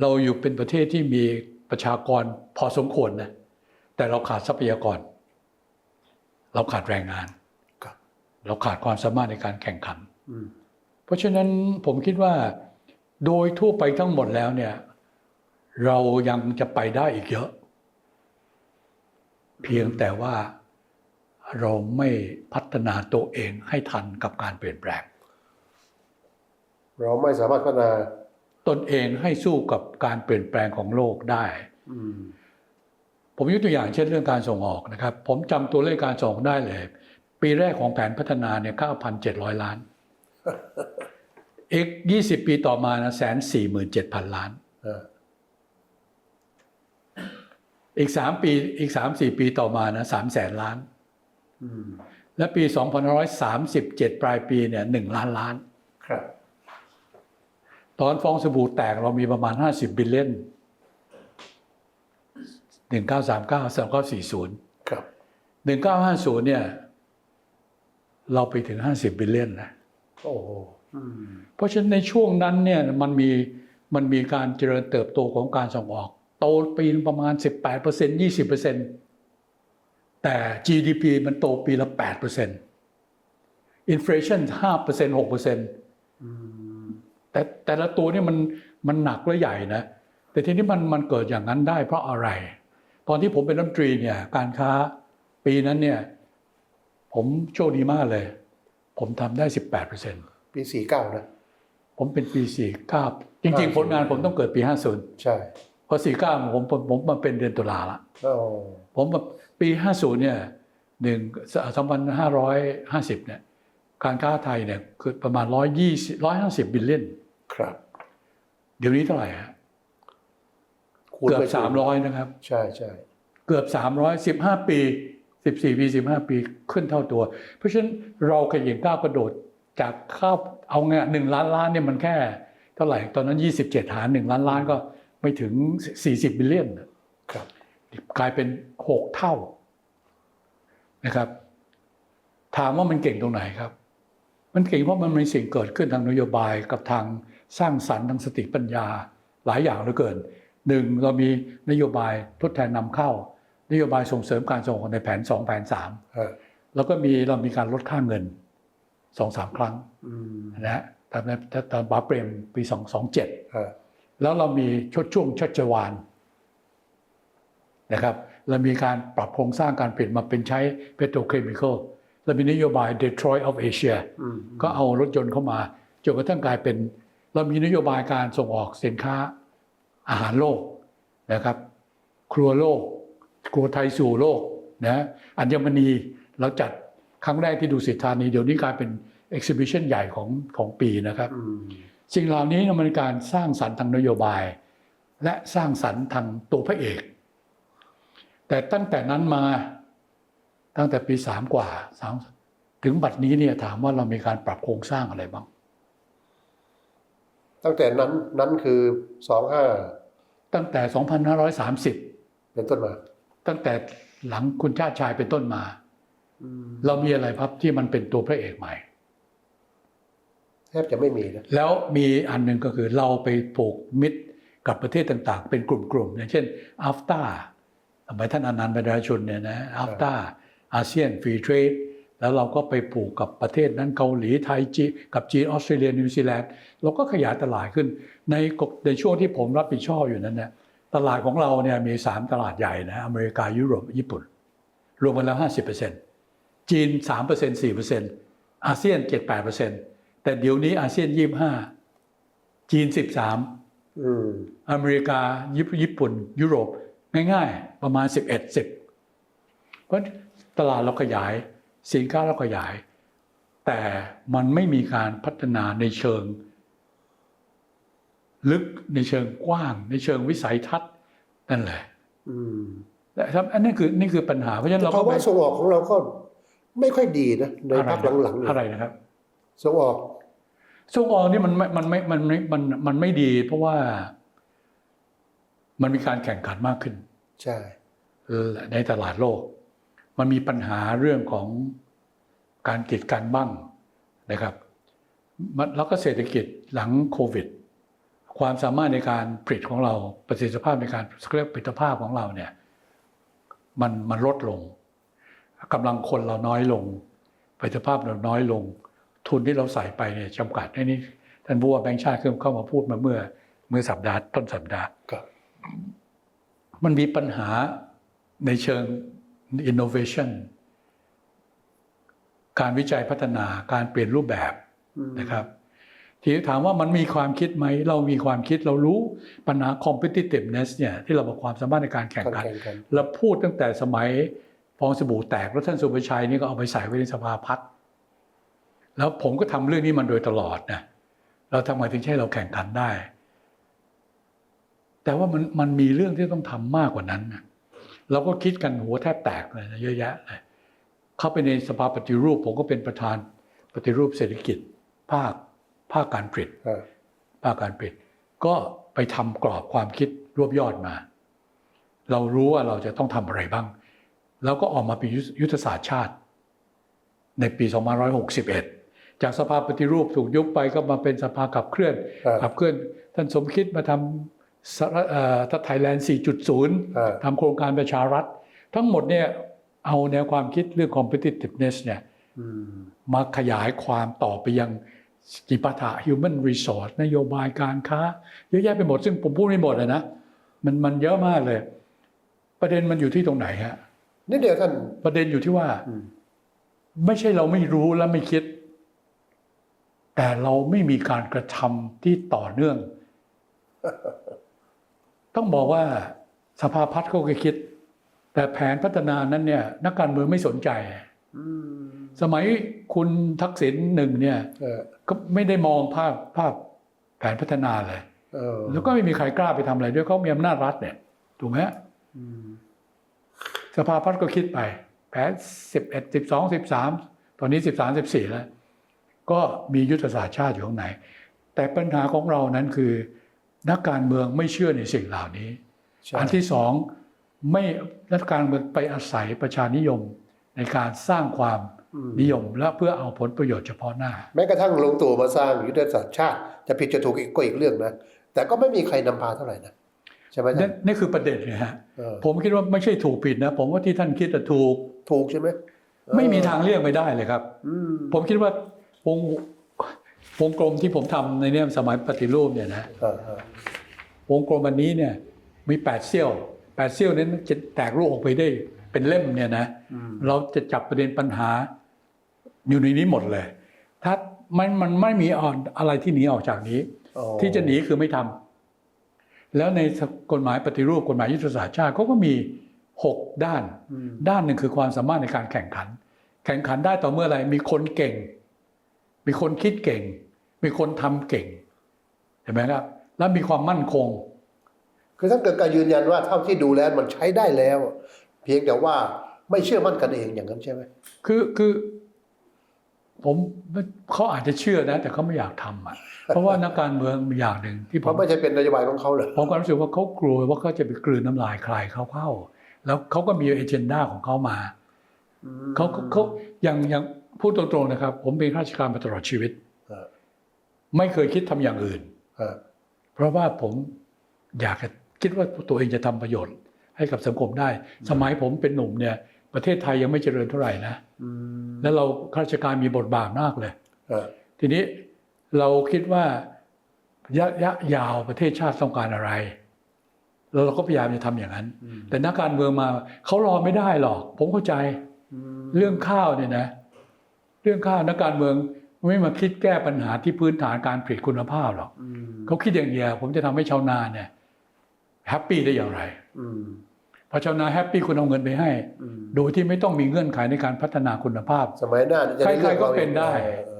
เราอยู่เป็นประเทศที่มีประชากรพอสมควรนะแต่เราขาดทรัพยากร เราขาดแรงงานครับเราขาดความสามารถในการแข่งขันอืมเพราะฉะนั้นผมคิดว่า โดยทั่วไปทั้งหมดแล้วเนี่ย เรายังจะไปได้อีกเยอะ เพียงแต่ว่าเราไม่พัฒนาตัวเองให้ทันกับการเปลี่ยนแปลง เราไม่สามารถพัฒนา ตนเองให้สู้กับการเปลี่ยนแปลงของโลกได้อืมผมยกตัวอย่างเช่นเรื่องการส่งออกนะครับ ผมจำตัวเลขการส่งออกได้เลย ปีแรกของแผนพัฒนาเนี่ย9,700 ล้าน อีก 20 ปีต่อมานะแสนสี่หมื่นเจ็ดพันล้านอ่าอีก3ปีอีก3 4ปีต่อมานะสามแสนล้านอืมและปี2537ปลายปีเนี่ยหนึ่งล้านล้านครับ ตอนฟองสบู่แตกเรามีประมาณ 50 บิลเลียน1939 2940 ครับ 1950 เนี่ย เราไปถึง 50 บิลเลียนนะโอ้โหอืมเพราะฉะนั้นในช่วงนั้นเนี่ยมันมีมันมีการเจริญเติบโตของการส่งออก โตปีละประมาณ 18% 20%แต่ GDP มันโตปีละ8% inflation 5% 6%อืม แต่แต่ละตัวเนี่ยมันมันหนักและใหญ่นะแต่ทีนี้มันมันเกิดอย่างนั้นได้เพราะอะไร ตอนที่ผมเป็นรัฐมนตรีเนี่ยการค้าปีนั้นเนี่ยผมโชคดีมากเลย ผมทำได้ 18%ปีสี่เก้านะ ผมเป็นปี 49 จริง ๆ ผลงานผมต้องเกิดปี 50 ใช่พอ 49 ผมผมผมมาเป็นเดือนตุลาละโอ้ผมแบบปี 50 เนี่ยหนึ่ง2,550เนี่ยการค้าไทยเนี่ยคือประมาณ120 150บิลเลียน ครับ เดี๋ยวนี้เท่าไหร่ฮะคูณเกือบไปถึง300นะครับ ใช่ใช่เกือบ300 15ปี14ปี15ปีขึ้นเท่าตัว เพราะฉะนั้นเราขยันก้าวกระโดดจากข้าวเอาไงหนึ่งล้านล้านเนี่ยมันแค่เท่าไหร่ตอนนั้น27หาร1ล้านล้านก็ไม่ถึง40บิลเลียนครับ กลายเป็น6เท่านะครับ ถามว่ามันเก่งตรงไหนครับ มันเก่งเพราะมันมีสิ่งเกิดขึ้นทางนโยบายกับทางสร้างสรรค์ทางสติปัญญาหลายอย่างเหลือเกินหนึ่งเรามีนโยบายทดแทนนำเข้า นโยบายส่งเสริมการส่งออกในแผน2แผนฮะ3แล้วก็มีเรามีการลดค่าเงิน2-3ครั้งอืมนะฮะตามนั้นตามบาเปรมปี227ฮะแล้วเรามีชดช่วงชัชวานนะครับเรามีการปรับโครงสร้างการเปลี่ยนมาเป็นใช้เปโตรเคมีคอล เรามีนโยบาย Detroit of Asia อืมก็เอารถยนต์เข้ามาจนกระทั่งกลายเป็น เรามีนโยบายการส่งออกสินค้าอาหารโลกนะครับ ครัวโลก ครัวไทยสู่โลกนะอัญมณีเราจัดครั้งแรกที่ดูสิทธานีเดี๋ยวนี้กลายเป็น exhibition ใหญ่ของของปีนะครับอืมสิ่งเหล่านี้มันเป็นการสร้างสรรค์ทางนโยบาย และสร้างสรรค์ทางตัวพระเอก แต่ตั้งแต่นั้นมา ตั้งแต่ปีสามกว่าสามถึงบัดนี้เนี่ยถามว่าเรามีการปรับโครงสร้างอะไรบ้าง ตั้งแต่นั้นนั้นคือสองห้าตั้งแต่2530เป็นต้นมา ตั้งแต่หลังคุณชาติชายเป็นต้นมาอืมเรามีอะไรครับที่มันเป็นตัวพระเอกใหม่แทบจะไม่มีนะแล้วมีอันหนึ่งก็คือเราไปผูกมิตรกับประเทศต่างๆ เป็นกลุ่มๆอย่างเช่นอัฟตาสมัยท่านอนันต์บรรดาชนเนี่ยนะอัฟตา อาเซียนฟรีเทรดแล้วเราก็ไปผูกกับประเทศนั้นเกาหลีไทยจีนกับจีนออสเตรเลียนิวซีแลนด์เราก็ขยายตลาดขึ้น ในกบในช่วงที่ผมรับผิดชอบอยู่นั้นเนี่ยตลาดของเราเนี่ยมี 3 ตลาดใหญ่นะอเมริกายุโรปญี่ปุ่น รวมกันแล้ว 50%จีน 3% 4%อาเซียน 7-8%แต่เดี๋ยวนี้อาเซียน 25 จีน 13อืมอเมริกาญี่ปุ่นญี่ปุ่นยุโรปง่ายๆ ประมาณ 11 10เพราะ ตลาดเราขยาย สินค้าเราขยาย แต่มันไม่มีการพัฒนาในเชิง ลึกในเชิงกว้าง ในเชิงวิสัยทัศน์นั่นแหละอืมและครับอันนี้คือนี่คือปัญหาเพราะฉะนั้นแต่เราภาก็วะไม่ส่งออกของเราก็ไม่ค่อยดีนะในอะไรภาคนะหลังๆเนี่ยอะไรนะครับส่งออกส่งออกนี่มันไม่มันไม่มันไม่มันมันไม่ดี เพราะว่า มันมีการแข่งขันมากขึ้น ใช่ในตลาดโลก มันมีปัญหาเรื่องของการกีดกันบ้างนะครับมันแล้วก็เศรษฐกิจหลังโควิด ความสามารถในการผลิตของเราประสิทธิภาพในการเรียกผลิตภาพของเราเนี่ยมันมันลดลงกำลังคนเราน้อยลงผลิตภาพเราน้อยลง ทุนที่เราใส่ไปเนี่ยจำกัดอันนี้ท่านผู้ว่าแบงค์ชาติเข้ามาพูดมาเมื่อเมื่อสัปดาห์ต้นสัปดาห์ครับมันมีปัญหาในเชิง innovation การวิจัยพัฒนาการเปลี่ยนรูปแบบอืมนะครับ ทีนี้ถามว่ามันมีความคิดไหม เรามีความคิดเรารู้ปัญหา competitiveness เนี่ยที่เราบอกความสามารถในการแข่งการขันแข่งขันเราพูดตั้งแต่สมัยฟองสบู่แตกแล้วท่านสุภชัยนี่ก็เอาไปใส่ไว้ในสภาพัฒน์แล้วผมก็ทำเรื่องนี้มันโดยตลอดนะเราทำไมถึงใช่เราแข่งขันได้ แต่ว่ามันมันมีเรื่องที่ต้องทำมากกว่านั้นนะ เราก็คิดกันหัวแทบแตกเลยนะเยอะแยะเลยเข้าไปในสภาปฏิรูป ผมก็เป็นประธานปฏิรูปเศรษฐกิจ ภาคภาคการผลิตอ่าภาคการผลิต ก็ไปทำกรอบความคิดรวบยอดมา เรารู้ว่าเราจะต้องทำอะไรบ้าง แล้วก็ออกมาเป็นยุทธศาสตร์ชาติ ในปี 2561 จากสภาปฏิรูปถูกยุบไปก็มาเป็นสภาขับเคลื่อนอ่าขับเคลื่อน ท่านสมคิดมาทำสา รเอ่อไทยแลนด์อ่า4.0 ทำโครงการประชารัฐ ทั้งหมดเนี่ยเอาแนวความคิดเรื่อง competitiveness เนี่ยอืมมาขยายความต่อไปยังจิปาถะ human resource นโยบายการค้า เยอะแยะไปหมด ซึ่งผมพูดไม่หมดเลยนะ มันมันเยอะมากเลย ประเด็นมันอยู่ที่ตรงไหนฮะนิดเดียวท่านประเด็นอยู่ที่ว่าอืมไม่ใช่เราไม่รู้และไม่คิด แต่เราไม่มีการกระทำที่ต่อเนื่อง ต้องบอกว่าสภาพัฒน์เขาก็คิด แต่แผนพัฒนานั้นเนี่ย นักการเมืองไม่สนใจอืมสมัยคุณทักษิณหนึ่งเนี่ยเออก็ไม่ได้มองภาพภาพแผนพัฒนาเลยเออแล้วก็ไม่มีใครกล้าไปทำอะไรด้วยเขามีอำนาจรัฐเนี่ยถูกไหมฮะอืมสภาพัฒน์ก็คิดไป แผนสิบเอ็ดสิบสองสิบสามตอนนี้สิบสามสิบสี่แล้ว ก็มียุทธศาสตร์ชาติอยู่ข้างในแต่ปัญหาของเรานั้นคือ นักการเมืองไม่เชื่อในสิ่งเหล่านี้ใช่อันที่สองไม่นักการเมืองไปอาศัยประชานิยมในการสร้างความอืมนิยมและเพื่อเอาผลประโยชน์เฉพาะหน้า แม้กระทั่งลงตู่มาสร้างยุทธศาสตร์ชาติ จะผิดจะถูกอีกก็อีกเรื่องนะแต่ก็ไม่มีใครนำพาเท่าไหร่นะใช่ไหมนี่ท่านนี่คือประเด็นเลยฮะเออผมคิดว่าไม่ใช่ถูกผิดนะ ผมว่าที่ท่านคิดอะถูกถูกใช่ไหมเออไม่มีทางเลี่ยงไปได้เลยครับอืมผมคิดว่าวง วงกลมที่ผมทำในเนี่ยสมัยปฏิรูปเนี่ยนะเออเออวงกลมอันนี้เนี่ยมีแปดเซี่ยวแปดเซี่ยวนั้นจะแตกลูกออกไปได้เป็นเล่มเนี่ยนะอืมเราจะจับประเด็นปัญหาอยู่ในนี้หมดเลย ถ้ามันมันไม่มีอ่อนอะไรที่หนีออกจากนี้อ๋อที่จะหนีคือไม่ทำแล้วในกฎหมายปฏิรูปกฎหมายยุทธศาสตร์ชาติเขาก็มีหกด้านอืมด้านหนึ่งคือความสามารถในการแข่งขัน แข่งขันได้ต่อเมื่อไหรมีคนเก่ง มีคนคิดเก่ง มีคนทำเก่งเห็นไหมครับแล้วมีความมั่นคง คือท่านเกิดการยืนยันว่าเท่าที่ดูแล้วมันใช้ได้แล้ว เพียงแต่ว่าไม่เชื่อมั่นกันเองอย่างนั้นใช่ไหมคือคือผมเขาอาจจะเชื่อนะ แต่เขาไม่อยากทำอะ เพราะว่านักการเมืองมีอย่างหนึ่งที่ผเพราะมไม่ใช่เป็นนโยบายของเขาเหรอผมก็รู้สึกว่าเขากลัวว่าเขาจะไปกลืนน้ำลายใครเขาเข้า แล้วเขาก็มีเอเจนดาของเขามาอืมเขาเขาเขาอย่างอย่างพูดตรงๆนะครับ ผมเป็นข้าราชการมาตลอดชีวิตเออ ไม่เคยคิดทำอย่างอื่นเออเพราะว่าผมอยากจะคิดว่าตัวเองจะทำประโยชน์ ให้กับสังคมได้ สมัยผมเป็นหนุ่มเนี่ย ประเทศไทยยังไม่เจริญเท่าไหร่นะอืมแล้วเราข้าราชการมีบทบาทมากเลยเออทีนี้เราคิดว่าระยะยาวประเทศชาติต้องการอะไรแล้วเราก็พยายามจะทำอย่างนั้นอืมแต่นักการเมืองมาเขารอไม่ได้หรอก ผมเข้าใจอืมเรื่องข้าวเนี่ยนะ เรื่องข้าวนักการเมือง ไม่มาคิดแก้ปัญหาที่พื้นฐานการผลิตคุณภาพหรอกอืมเขาคิดอย่างเดียวผมจะทำให้ชาวนาเนี่ยแฮปปี้ได้อย่างไรอืมพอชาวนาแฮปปี้คุณเอาเงินไปให้อืมโดยที่ไม่ต้องมีเงื่อนไขในการพัฒนาคุณภาพ สมัยหน้าจะได้ใครๆก็เป็นได้เออเออ